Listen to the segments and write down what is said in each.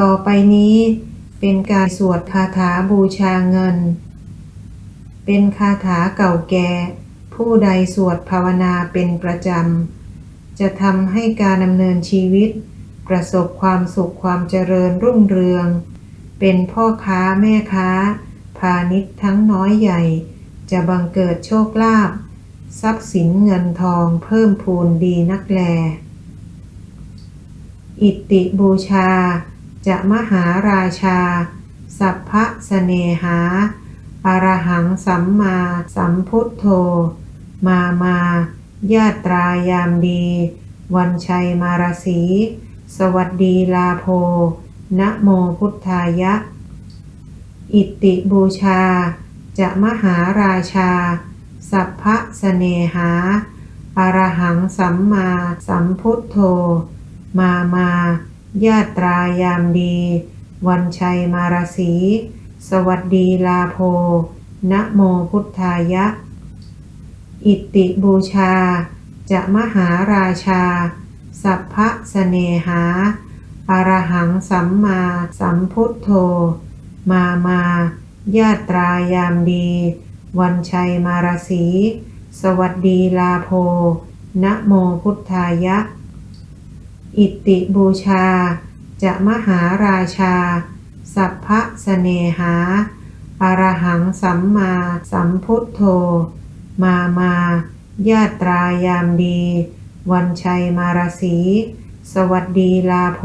ต่อไปนี้เป็นการสวดคาถาบูชาเงิน เป็นคาถาเก่าแก่ ผู้ใดสวดภาวนาเป็นประจำ จะทำให้การดำเนินชีวิต ประสบความสุขความเจริญรุ่งเรือง เป็นพ่อค้าแม่ค้า พาณิชย์ทั้งน้อยใหญ่ จะบังเกิดโชคลาภทรัพย์สินเงินทองเพิ่มพูนดีนักแล อิติบูชา จะมหาราชา สัพพะเสเนหาอรหังสัมมาสัมพุทโธ มามาญาตรายามดี วันชัยมารสี สวัสดีลาโพนะโมพุทธายะ อิติบูชา จะมหาราชา สัพพะเสเนหาอรหังสัมมาสัมพุทโธ มามา ญาตรายามดี วันชัยมารสี สวัสดีลาโพนะโมพุทธายะ อิติบูชา จะมหาราชา สัพพะเสเนหาอรหังสัมมาสัมพุทโธ มามา ญาตรายามดี วันชัยมารสี สวัสดีลาโพนะโมพุทธายะ อิติบูชา จะมหาราชา สัพพะเสเนหา อรหังสัมมาสัมพุทโธ มามาญาตรายามดี วันชัยมารสี สวัสดีลาโพ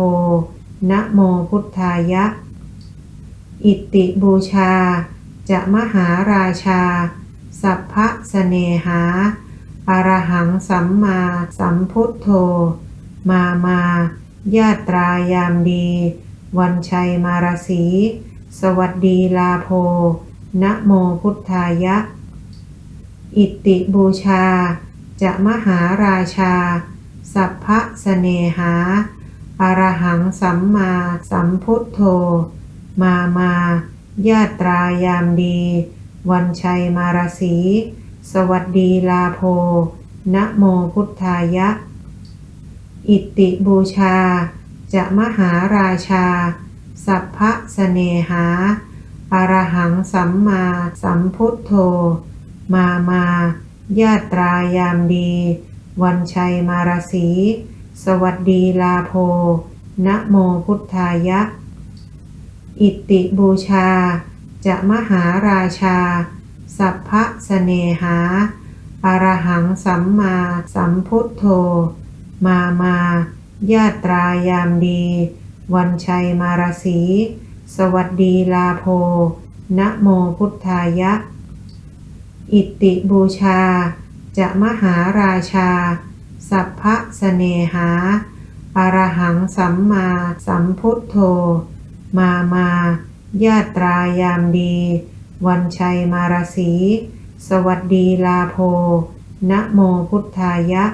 นะโมพุทธายะ อิติบูชา จะมหาราชา สัพพะเสเนหา อรหังสัมมาสัมพุทโธ มา มา ญาตรายามดี วันชัยมารสี สวัสดีลาโพนะโมพุทธายะ อิติบูชา จะมหาราชา สัพพะเสเนหา อรหังสัมมาสัมพุทโธ มา มา ญาตรายามดี วันชัยมารสี สวัสดีลาโพนะโมพุทธายะ อิติบูชา จะมหาราชา สัพพะเสเนหาอรหังสัมมาสัมพุทโธ มามาญาตรายามดี วันชัยมารสี สวัสดีลาโพนะโมพุทธายะ อิติบูชา จะมหาราชา สัพพะเสเนหาอรหังสัมมาสัมพุทโธ มามา ญาตรายามดี วันชัยมารสี สวัสดีลาโพนะโมพุทธายะ อิติบูชา จะมหาราชา สัพพะเสเนหา อรหังสัมมาสัมพุทโธ มามา ญาตรายามดี วันชัยมารสี สวัสดีลาโพนะโมพุทธายะ